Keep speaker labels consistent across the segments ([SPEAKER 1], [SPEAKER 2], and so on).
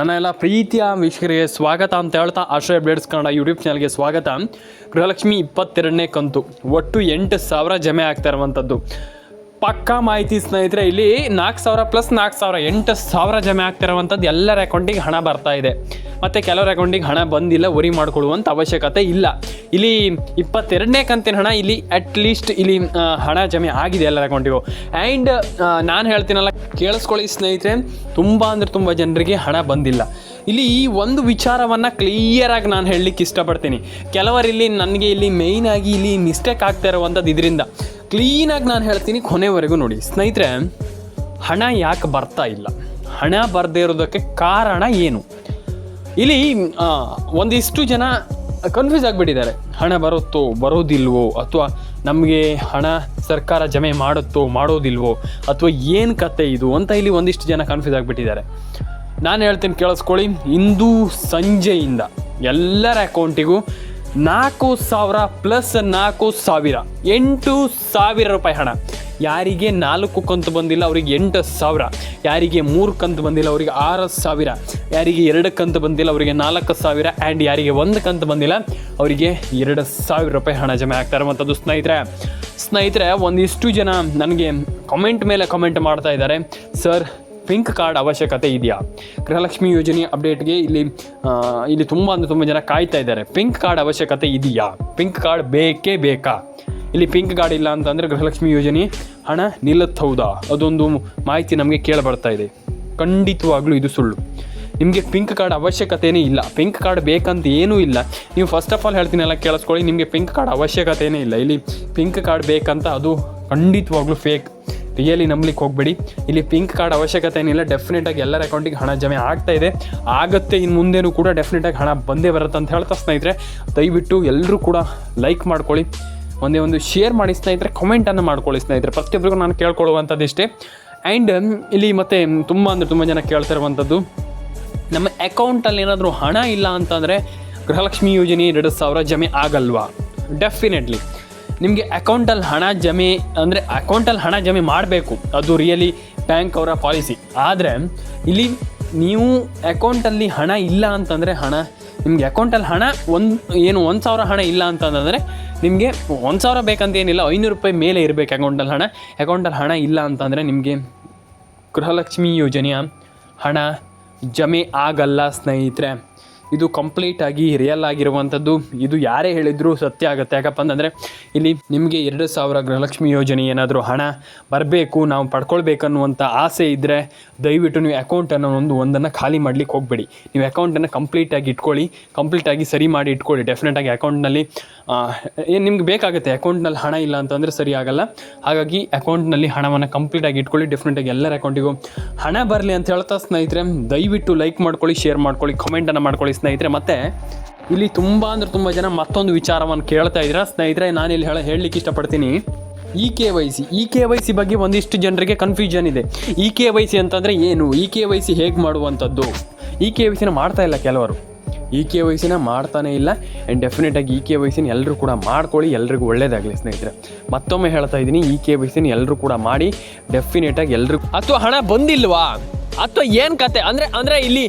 [SPEAKER 1] ನನ್ನ ಎಲ್ಲ ಪ್ರೀತಿಯ ವೀಕ್ಷಕರಿಗೆ ಸ್ವಾಗತ ಅಂತ ಹೇಳ್ತಾ ಆಶ್ರಯ ಬ್ಲೇಡ್ಸ್ ಕನ್ನಡ ಯೂಟ್ಯೂಬ್ ಚಾನಲ್ಗೆ ಸ್ವಾಗತ. ಗೃಹಲಕ್ಷ್ಮಿ ಇಪ್ಪತ್ತೆರಡನೇ ಕಂತು. ಒಟ್ಟು ಎಂಟು ಸಾವಿರ ಜಮೆ ಆಗ್ತಾ ಇರುವಂಥದ್ದು. ಪಕ್ಕಾ ಮಾಹಿತಿ ಸ್ನೇಹಿತರೆ, ಇಲ್ಲಿ ನಾಲ್ಕು ಸಾವಿರ ಪ್ಲಸ್ ನಾಲ್ಕು ಸಾವಿರ, ಎಂಟು ಸಾವಿರ ಜಮೆ ಆಗ್ತಿರುವಂಥದ್ದು ಎಲ್ಲರ ಅಕೌಂಟಿಗೆ ಹಣ ಬರ್ತಾ ಇದೆ. ಮತ್ತು ಕೆಲವರ ಅಕೌಂಟಿಗೆ ಹಣ ಬಂದಿಲ್ಲ ವರಿ ಮಾಡ್ಕೊಳ್ಳುವಂಥ ಅವಶ್ಯಕತೆ ಇಲ್ಲ. ಇಲ್ಲಿ ಇಪ್ಪತ್ತೆರಡನೇ ಕಂತಿನ ಹಣ ಇಲ್ಲಿ ಅಟ್ ಲೀಸ್ಟ್ ಇಲ್ಲಿ ಹಣ ಜಮೆ ಆಗಿದೆ ಎಲ್ಲರ ಅಕೌಂಟಿಗೂ ಆ್ಯಂಡ್ ನಾನು ಹೇಳ್ತೀನಲ್ಲ, ಕೇಳಿಸ್ಕೊಳ್ಳಿ ಸ್ನೇಹಿತರೆ, ತುಂಬ ಅಂದರೆ ತುಂಬ ಜನರಿಗೆ ಹಣ ಬಂದಿಲ್ಲ. ಇಲ್ಲಿ ಈ ಒಂದು ವಿಚಾರವನ್ನು ಕ್ಲಿಯರಾಗಿ ನಾನು ಹೇಳಲಿಕ್ಕೆ ಇಷ್ಟಪಡ್ತೀನಿ. ಕೆಲವರಿಲ್ಲಿ ನನಗೆ ಇಲ್ಲಿ ಮೇಯ್ನಾಗಿ ಇಲ್ಲಿ ಮಿಸ್ಟೇಕ್ ಆಗ್ತಾ ಇರುವಂಥದ್ದು ಇದರಿಂದ. ಕ್ಲೀನಾಗಿ ನಾನು ಹೇಳ್ತೀನಿ ಕೊನೆವರೆಗೂ ನೋಡಿ. ಸ್ನೇಹಿತರೆ, ಹಣ ಯಾಕೆ ಬರ್ತಾ ಇಲ್ಲ? ಹಣ ಬರದೇ ಇರೋದಕ್ಕೆ ಕಾರಣ ಏನು? ಇಲ್ಲಿ ಒಂದಿಷ್ಟು ಜನ ಕನ್ಫ್ಯೂಸ್ ಆಗಿಬಿಟ್ಟಿದ್ದಾರೆ. ಹಣ ಬರುತ್ತೋ ಬರೋದಿಲ್ವೋ ಅಥವಾ ನಮಗೆ ಹಣ ಸರ್ಕಾರ ಜಮೆ ಮಾಡುತ್ತೋ, ಮಾಡೋದಿಲ್ವೋ, ಅಥವಾ ಏನು ಕತೆ ಇದು ಅಂತ ಇಲ್ಲಿ ಒಂದಿಷ್ಟು ಜನ ಕನ್ಫ್ಯೂಸ್ ಆಗಿಬಿಟ್ಟಿದ್ದಾರೆ. ನಾನು ಹೇಳ್ತೀನಿ ಕೇಳಿಸ್ಕೊಳ್ಳಿ, ಇಂದು ಸಂಜೆಯಿಂದ ಎಲ್ಲರ ಅಕೌಂಟಿಗೂ ನಾಲ್ಕು ಸಾವಿರ ಪ್ಲಸ್ ನಾಲ್ಕು ಸಾವಿರ. ಎಂಟು ಸಾವಿರ ರೂಪಾಯಿ ಹಣ. ಯಾರಿಗೆ ನಾಲ್ಕು ಕಂತು ಬಂದಿಲ್ಲ, ಅವರಿಗೆ ಎಂಟು ಸಾವಿರ. ಯಾರಿಗೆ ಮೂರು ಕಂತು ಬಂದಿಲ್ಲ, ಅವರಿಗೆ ಆರು ಸಾವಿರ. ಯಾರಿಗೆ ಎರಡು ಕಂತು ಬಂದಿಲ್ಲ, ಅವರಿಗೆ ನಾಲ್ಕು ಸಾವಿರ. ಆ್ಯಂಡ್ ಯಾರಿಗೆ ಒಂದು ಕಂತು ಬಂದಿಲ್ಲ, ಅವರಿಗೆ ಎರಡು ಸಾವಿರ ರೂಪಾಯಿ ಹಣ ಜಮೆ ಆಗ್ತಾ ಇರುವಂಥದ್ದು ಸ್ನೇಹಿತರೆ ಸ್ನೇಹಿತರೆ, ಒಂದಿಷ್ಟು ಜನ ನನಗೆ ಕಮೆಂಟ್ ಮೇಲೆ ಕಮೆಂಟ್ ಮಾಡ್ತಾ ಇದ್ದಾರೆ. ಸರ್ ಪಿಂಕ್ ಕಾರ್ಡ್ ಅವಶ್ಯಕತೆ ಇದೆಯಾ? ಗೃಹಲಕ್ಷ್ಮಿ ಯೋಜನೆ ಅಪ್ಡೇಟ್ಗೆ ಇಲ್ಲಿ ಇಲ್ಲಿ ತುಂಬ ಅಂದರೆ ತುಂಬ ಜನ ಕಾಯ್ತಾ ಇದ್ದಾರೆ. ಪಿಂಕ್ ಕಾರ್ಡ್ ಅವಶ್ಯಕತೆ ಇದೆಯಾ? ಪಿಂಕ್ ಕಾರ್ಡ್ ಬೇಕೇ ಬೇಕಾ? ಇಲ್ಲಿ ಪಿಂಕ್ ಕಾರ್ಡ್ ಇಲ್ಲ ಅಂತಂದರೆ ಗೃಹಲಕ್ಷ್ಮಿ ಯೋಜನೆ ಹಣ ನಿಲ್ಲುತ್ತೌದಾ? ಅದೊಂದು ಮಾಹಿತಿ ನಮಗೆ ಕೇಳಿ ಬರ್ತಾ ಇದೆ. ಖಂಡಿತವಾಗ್ಲೂ ಇದು ಸುಳ್ಳು. ನಿಮಗೆ ಪಿಂಕ್ ಕಾರ್ಡ್ ಅವಶ್ಯಕತೆಯೇ ಇಲ್ಲ. ಪಿಂಕ್ ಕಾರ್ಡ್ ಬೇಕಂತ ಏನೂ ಇಲ್ಲ. ನೀವು ಫಸ್ಟ್ ಆಫ್ ಆಲ್ ಹೇಳ್ತೀನಲ್ಲ, ಕೇಳಿಸ್ಕೊಳ್ಳಿ. ನಿಮಗೆ ಪಿಂಕ್ ಕಾರ್ಡ್ ಅವಶ್ಯಕತೆಯೇ ಇಲ್ಲ. ಇಲ್ಲಿ ಪಿಂಕ್ ಕಾರ್ಡ್ ಬೇಕಂತ ಅದು ಖಂಡಿತವಾಗ್ಲೂ ಫೇಕ್ ರಿಯಲಿ ನಂಬಲಿಕ್ಕೆ ಹೋಗಬೇಡಿ. ಇಲ್ಲಿ ಪಿಂಕ್ ಕಾರ್ಡ್ ಅವಶ್ಯಕತೆ ಏನಿಲ್ಲ. ಡೆಫಿನೆಟಾಗಿ ಎಲ್ಲರ ಅಕೌಂಟಿಗೆ ಹಣ ಜಮೆ ಆಗ್ತಾ ಇದೆ. ಆಗುತ್ತೆ ಇನ್ನು ಮುಂದೆನೂ ಕೂಡ ಡೆಫಿನೆಟಾಗಿ ಹಣ ಬಂದೇ ಬರುತ್ತೆ ಅಂತ ಹೇಳ್ತಾ ಸ್ನೇಹಿತರೆ, ದಯವಿಟ್ಟು ಎಲ್ಲರೂ ಕೂಡ ಲೈಕ್ ಮಾಡ್ಕೊಳ್ಳಿ. ಒಂದೇ ಒಂದು ಶೇರ್ ಮಾಡಿ ಸ್ನೇಹಿತರೆ ಕಮೆಂಟನ್ನು ಮಾಡ್ಕೊಳ್ಳಿ ಸ್ನೇಹಿತರೆ. ಪ್ರತಿಯೊಬ್ಬರಿಗೂ ನಾನು ಕೇಳ್ಕೊಳ್ಳುವಂಥದ್ದು ಇಷ್ಟೇ ಆ್ಯಂಡ್ ಇಲ್ಲಿ ಮತ್ತೆ ತುಂಬ ಅಂದರೆ ತುಂಬ ಜನ ಕೇಳ್ತಾ ಇರುವಂಥದ್ದು ನಮ್ಮ ಅಕೌಂಟಲ್ಲಿ ಏನಾದರೂ ಹಣ ಇಲ್ಲ ಅಂತಂದರೆ ಗೃಹಲಕ್ಷ್ಮಿ ಯೋಜನೆ ಎರಡು ಸಾವಿರ ಜಮೆ ಆಗಲ್ವಾ? ಡೆಫಿನೆಟ್ಲಿ ನಿಮಗೆ ಅಕೌಂಟಲ್ಲಿ ಹಣ ಜಮೆ, ಅಂದರೆ ಅಕೌಂಟಲ್ಲಿ ಹಣ ಜಮೆ ಮಾಡಬೇಕು. ಅದು ರಿಯಲಿ ಬ್ಯಾಂಕ್ ಅವರ ಪಾಲಿಸಿ ಆದರೆ, ಇಲ್ಲಿ ನೀವು ಅಕೌಂಟಲ್ಲಿ ಹಣ ಇಲ್ಲ ಅಂತಂದರೆ ಹಣ, ನಿಮಗೆ ಅಕೌಂಟಲ್ಲಿ ಹಣ ಒಂದು, ಏನು ಒಂದು ಸಾವಿರ ಹಣ ಇಲ್ಲ ಅಂತಂದರೆ ನಿಮಗೆ ಒಂದು ಸಾವಿರ ಬೇಕಂತ ಏನಿಲ್ಲ ಐನೂರು ರೂಪಾಯಿ ಮೇಲೆ ಇರಬೇಕು ಅಕೌಂಟಲ್ಲಿ ಹಣ. ಅಕೌಂಟಲ್ಲಿ ಹಣ ಇಲ್ಲ ಅಂತಂದರೆ ನಿಮಗೆ ಗೃಹಲಕ್ಷ್ಮಿ ಯೋಜನೆಯ ಹಣ ಜಮೆ ಆಗಲ್ಲ ಸ್ನೇಹಿತರೆ. ಇದು ಕಂಪ್ಲೀಟ್ ಆಗಿ ರಿಯಲ್ ಆಗಿರುವಂಥದ್ದು. ಇದು ಯಾರೇ ಹೇಳಿದರೂ ಸತ್ಯ ಆಗುತ್ತೆ. ಯಾಕಪ್ಪ ಅಂತಂದರೆ, ಇಲ್ಲಿ ನಿಮಗೆ ಎರಡು ಸಾವಿರ ಗೃಹಲಕ್ಷ್ಮಿ ಯೋಜನೆ ಏನಾದರೂ ಹಣ ಬರಬೇಕು, ನಾವು ಪಡ್ಕೊಳ್ಬೇಕನ್ನುವಂಥ ಆಸೆ ಇದ್ದರೆ ದಯವಿಟ್ಟು ನೀವು ಅಕೌಂಟ್ ಅನ್ನೋ ಒಂದು ಒಂದನ್ನು ಖಾಲಿ ಮಾಡಲಿಕ್ಕೆ ಹೋಗಬೇಡಿ. ನೀವು ಅಕೌಂಟನ್ನು ಕಂಪ್ಲೀಟಾಗಿ ಇಟ್ಕೊಳ್ಳಿ ಕಂಪ್ಲೀಟಾಗಿ ಸರಿ ಮಾಡಿ ಇಟ್ಕೊಳ್ಳಿ. ಡೆಫಿನೆಟಾಗಿ ಅಕೌಂಟ್ನಲ್ಲಿ ಏನು ನಿಮ್ಗೆ ಬೇಕಾಗುತ್ತೆ. ಅಕೌಂಟ್ನಲ್ಲಿ ಹಣ ಇಲ್ಲ ಅಂತಂದರೆ ಸರಿ ಆಗಲ್ಲ. ಹಾಗಾಗಿ ಅಕೌಂಟ್ನಲ್ಲಿ ಹಣವನ್ನು ಕಂಪ್ಲೀಟಾಗಿ ಇಟ್ಕೊಳ್ಳಿ. ಡೆಫಿನೆಟಾಗಿ ಎಲ್ಲರ ಅಕೌಂಟಿಗೂ ಹಣ ಬರಲಿ ಅಂತ ಹೇಳ್ತಾ ಸ್ನೇಹಿತರೆ, ದಯವಿಟ್ಟು ಲೈಕ್ ಮಾಡ್ಕೊಳ್ಳಿ ಶೇರ್ ಮಾಡ್ಕೊಳ್ಳಿ ಕಮೆಂಟನ್ನು ಮಾಡ್ಕೊಳ್ಳಿ ಸ್ನೇಹಿತರೆ, ಮತ್ತೆ ಇಲ್ಲಿ ತುಂಬ ಅಂದರೆ ತುಂಬ ಜನ ಮತ್ತೊಂದು ವಿಚಾರವನ್ನು ಕೇಳ್ತಾ ಇದ್ದೀರಾ. ಸ್ನೇಹಿತರೆ, ನಾನು ಇಲ್ಲಿ ಹೇಳ, ಹೇಳಲಿಕ್ಕೆ ಇಷ್ಟಪಡ್ತೀನಿ. E K Y C E K Y C ಬಗ್ಗೆ ಒಂದಿಷ್ಟು ಜನರಿಗೆ ಕನ್ಫ್ಯೂಷನ್ ಇದೆ. ಇ ಕೆ ವೈ ಸಿ ಅಂತಂದರೆ ಏನು? ಇ ಕೆ ವೈ ಸಿ ಹೇಗೆ ಮಾಡುವಂಥದ್ದು? ಇ ಕೆ ವೈ ಸಿನ ಮಾಡ್ತಾ ಇಲ್ಲ ಕೆಲವರು. ಇ ಕೆ ವೈ ಸಿನ ಮಾಡ್ತಾನೆ ಇಲ್ಲ. ಆ್ಯಂಡ್ ಡೆಫಿನೆಟಾಗಿ ಇ ಕೆ ವೈ ಸಿನ ಎಲ್ಲರೂ ಕೂಡ ಮಾಡ್ಕೊಳ್ಳಿ, ಎಲ್ರಿಗೂ ಒಳ್ಳೇದಾಗಲಿ ಸ್ನೇಹಿತರೆ. ಮತ್ತೊಮ್ಮೆ ಹೇಳ್ತಾ ಇದ್ದೀನಿ ಇ ಕೆ ವೈ ಸಿನ ಎಲ್ಲರೂ ಕೂಡ ಮಾಡಿ ಡೆಫಿನೆಟಾಗಿ ಎಲ್ರಿಗೂ ಅಥವಾ ಹಣ ಬಂದಿಲ್ವಾ? ಅಥವಾ ಏನು ಕತೆ? ಅಂದರೆ ಅಂದರೆ ಇಲ್ಲಿ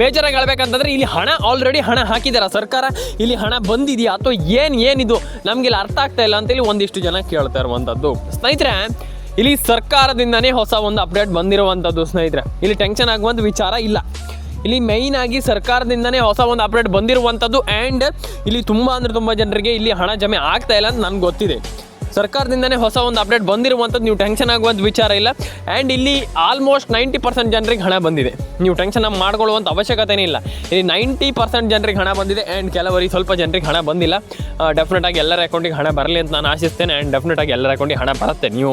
[SPEAKER 1] ಮೇಜರಾಗಿ ಹೇಳ್ಬೇಕಂತಂದ್ರೆ ಇಲ್ಲಿ ಹಣ ಆಲ್ರೆಡಿ ಹಣ ಹಾಕಿದಾರ. ಸರ್ಕಾರ ಇಲ್ಲಿ ಹಣ ಬಂದಿದೆಯಾ? ಅಥವಾ ಏನು, ಏನಿದು? ನಮಗೆ ಇಲ್ಲಿ ಅರ್ಥ ಆಗ್ತಾ ಇಲ್ಲ ಅಂತೇಳಿ ಒಂದಿಷ್ಟು ಜನ ಕೇಳ್ತಾ ಇರುವಂಥದ್ದು ಸ್ನೇಹಿತರೆ, ಇಲ್ಲಿ ಸರ್ಕಾರದಿಂದನೇ ಹೊಸ ಒಂದು ಅಪ್ಡೇಟ್ ಬಂದಿರುವಂಥದ್ದು ಸ್ನೇಹಿತರೆ. ಇಲ್ಲಿ ಟೆನ್ಷನ್ ಆಗುವಂಥ ವಿಚಾರ ಇಲ್ಲ. ಇಲ್ಲಿ ಮೈನ್ ಆಗಿ ಸರ್ಕಾರದಿಂದನೇ ಹೊಸ ಒಂದು ಅಪ್ಡೇಟ್ ಬಂದಿರುವಂಥದ್ದು ಆ್ಯಂಡ್ ಇಲ್ಲಿ ತುಂಬ ಅಂದರೆ ತುಂಬ ಜನರಿಗೆ ಇಲ್ಲಿ ಹಣ ಜಮೆ ಆಗ್ತಾ ಇಲ್ಲ ಅಂತ ನನಗೆ ಗೊತ್ತಿದೆ. ಸರ್ಕಾರದಿಂದನೇ ಹೊಸ ಒಂದು ಅಪ್ಡೇಟ್ ಬಂದಿರುವಂಥದ್ದು. ನೀವು ಟೆನ್ಷನ್ ಆಗುವಂಥ ವಿಚಾರ ಇಲ್ಲ. ಆ್ಯಂಡ್ ಇಲ್ಲಿ ಆಲ್ಮೋಸ್ಟ್ ನೈಂಟಿ ಪರ್ಸೆಂಟ್ ಜನರಿಗೆ ಹಣ ಬಂದಿದೆ. ನೀವು ಟೆನ್ಷನ್ ಮಾಡ್ಕೊಳ್ಳುವಂಥ ಅವಶ್ಯಕತೆನೇ ಇಲ್ಲ. ಇಲ್ಲಿ ನೈಂಟಿ ಪರ್ಸೆಂಟ್ ಜನರಿಗೆ ಹಣ ಬಂದಿದೆ ಆ್ಯಂಡ್ ಕೆಲವರಿಗೆ ಸ್ವಲ್ಪ ಜನರಿಗೆ ಹಣ ಬಂದಿಲ್ಲ. ಡೆಫಿನೆಟಾಗಿ ಎಲ್ಲರ ಅಕೌಂಟಿಗೆ ಹಣ ಬರಲಿ ಅಂತ ನಾನು ಆಶಿಸ್ತೇನೆ. ಆ್ಯಂಡ್ ಡೆಫಿನೆಟಾಗಿ ಎಲ್ಲರ ಅಕೌಂಟಿಗೆ ಹಣ ಬರುತ್ತೆ. ನೀವು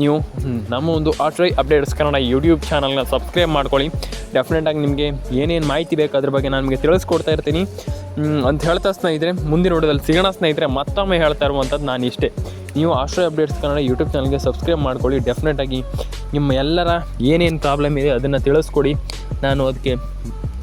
[SPEAKER 1] ನೀವು ನಮ್ಮ ಒಂದು ಆಟ್ರೈ ಅಪ್ಡೇಟ್ಸ್ ಕನ್ನಡ ಯೂಟ್ಯೂಬ್ ಚಾನಲ್ನ ಸಬ್ಸ್ಕ್ರೈಬ್ ಮಾಡ್ಕೊಳ್ಳಿ. ಡೆಫಿನೆಟಾಗಿ ನಿಮಗೆ ಏನೇನು ಮಾಹಿತಿ ಬೇಕು ಅದ್ರ ಬಗ್ಗೆ ನಾನು ನಿಮಗೆ ತಿಳಿಸ್ಕೊಡ್ತಾ ಇರ್ತೀನಿ. ಅಂತ ಹೇಳ್ತಾ ಸ್ನೇಹಿತರೆ, ಮುಂದಿನ ನೋಡೋದಲ್ಲಿ ಸಿಗೋಣ ಸ್ನೇಹಿತರೆ, ಮತ್ತೊಮ್ಮೆ ಹೇಳ್ತಾ ಇರುವಂಥದ್ದು ನಾನು ಇಷ್ಟೇ. ನೀವು ಆಶ್ರಯ ಅಪ್ಡೇಟ್ಸ್ ಕನ್ನಡ ಯೂಟ್ಯೂಬ್ ಚಾನಲ್ಗೆ ಸಬ್ಸ್ಕ್ರೈಬ್ ಮಾಡ್ಕೊಳ್ಳಿ. ಡೆಫಿನೆಟಾಗಿ ನಿಮ್ಮ ಎಲ್ಲರ ಏನೇನು ಪ್ರಾಬ್ಲಮ್ ಇದೆ ಅದನ್ನು ತಿಳಿಸ್ಕೊಡಿ. ನಾನು ಅದಕ್ಕೆ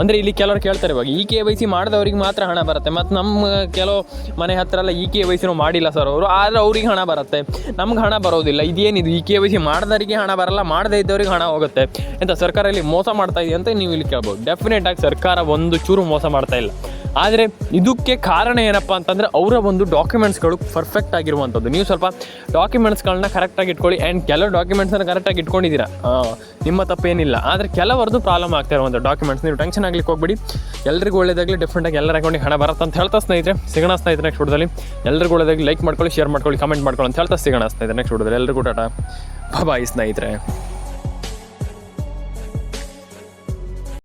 [SPEAKER 1] ಅಂದರೆ ಇಲ್ಲಿ ಕೆಲವರು ಕೇಳ್ತಾರೆ ಇವಾಗ ಇ ಕೆ ವೈ ಸಿ ಮಾಡಿದವ್ರಿಗೆ ಮಾತ್ರ ಹಣ ಬರುತ್ತೆ. ಮತ್ತು ನಮ್ಮ ಕೆಲವು ಮನೆ ಹತ್ರ ಎಲ್ಲ ಇ ಕೆ ವೈ ಸಿನೂ ಮಾಡಿಲ್ಲ ಸರ್ ಅವರು. ಆದರೆ ಅವ್ರಿಗೆ ಹಣ ಬರುತ್ತೆ. ನಮ್ಗೆ ಹಣ ಬರೋದಿಲ್ಲ. ಇದೇನಿದು? ಈ ಕೆ ವೈ ಸಿ ಮಾಡಿದವರಿಗೆ ಹಣ ಬರಲ್ಲ, ಮಾಡದೇ ಇದ್ದವ್ರಿಗೆ ಹಣ ಹೋಗುತ್ತೆ. ಅಂತ ಸರ್ಕಾರ ಇಲ್ಲಿ ಮೋಸ ಮಾಡ್ತಾ ಇದೆ ಅಂತ ನೀವು ಇಲ್ಲಿ ಕೇಳ್ಬೋದು. ಡೆಫಿನೆಟ್ ಆಗಿ ಸರ್ಕಾರ ಒಂದು ಚೂರು ಮೋಸ ಮಾಡ್ತಾ ಇಲ್ಲ. ಆದರೆ ಇದಕ್ಕೆ ಕಾರಣ ಏನಪ್ಪ ಅಂತಂದರೆ ಅವರ ಒಂದು ಡಾಕ್ಯುಮೆಂಟ್ಸ್ಗಳು ಪರ್ಫೆಕ್ಟ್ ಆಗಿರುವಂಥದ್ದು. ನೀವು ಸ್ವಲ್ಪ ಡಾಕ್ಯುಮೆಂಟ್ಸ್ಗಳನ್ನ ಕರೆಕ್ಟಾಗಿ ಇಟ್ಕೊಳ್ಳಿ. ಆ್ಯಂಡ್ ಕೆಲವು ಡಾಕ್ಯುಮೆಂಟ್ಸನ್ನು ಕರೆಕ್ಟಾಗಿ ಇಟ್ಕೊಂಡಿದ್ದೀರಾ? ನಿಮ್ಮ ತಪ್ಪೇನಿಲ್ಲ. ಆದರೆ ಕೆಲವರದ್ದು ಪ್ರಾಬ್ಲಮ್ ಆಗ್ತಾ ಇರುವಂಥ ಡಾಕ್ಯುಮೆಂಟ್ಸ್ ನೀವು ಟೆನ್ಷನ್ ಆಗ್ಲಿಕ್ಕೆ ಹೋಗ್ಬಿಡಿ. ಎಲ್ರಿಗೂ ಒಳ್ಳೇದಾಗಲಿ ಡಿಫ್ರೆಂಟಾಗಿ ಎಲ್ಲರ ಅಕೌಂಟಿಗೆ ಹಣ ಬರುತ್ತೆ ಅಂತ ಹೇಳ್ತಾ ಸ್ನೇಹಿತರೆ. ಸಿಗೋಣ ಸ್ನೇಹಿತರೆ ನೆಕ್ಸ್ಟ್ ವಿಡಿಯೋದಲ್ಲಿ. ಎಲ್ಲರಿಗೂ ಒಳ್ಳೇದಾಗಿ ಲೈಕ್ ಮಾಡ್ಕೊಳ್ಳಿ ಶೇರ್ ಮಾಡ್ಕೊಳ್ಳಿ ಕಮೆಂಟ್ ಮಾಡ್ಕೊಳ್ಳಿ ಅಂತ ಹೇಳ್ತಾ ಸಿಗೋಣ ಸ್ನೇಹಿತರೆ ನೆಕ್ಸ್ಟ್ ವಿಡಿಯೋದಲ್ಲಿ. ಎಲ್ಲರಿಗೂ ಟಾಟಾ. ಬಾಯ್ ಸ್ನೇಹಿತರೆ.